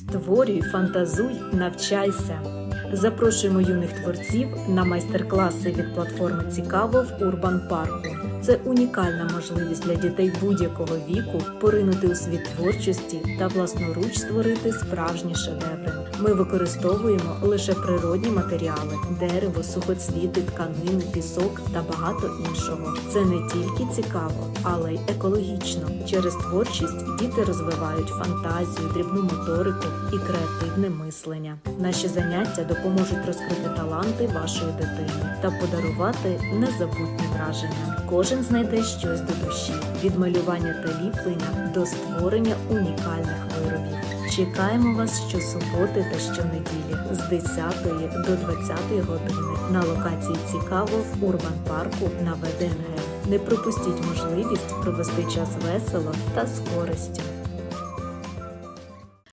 Створюй, фантазуй, навчайся. Запрошуємо юних творців на майстер-класи від платформи Цікаво в Урбан Парку. Це унікальна можливість для дітей будь-якого віку поринути у світ творчості та власноруч створити справжні шедеври. Ми використовуємо лише природні матеріали: дерево, сухоцвіти, тканини, пісок та багато іншого. Це не тільки цікаво, але й екологічно. Через творчість діти розвивають фантазію, дрібну моторику і креативне мислення. Наші заняття допоможуть розкрити таланти вашої дитини та подарувати незабутні враження. Кожен знайде щось до душі від малювання та ліплення до створення унікальних. Чекаємо вас щосуботи та щонеділі з 10 до 20 години на локації Цікаво в Урбан Парку на ВДНГ. Не пропустіть можливість провести час весело та з користю.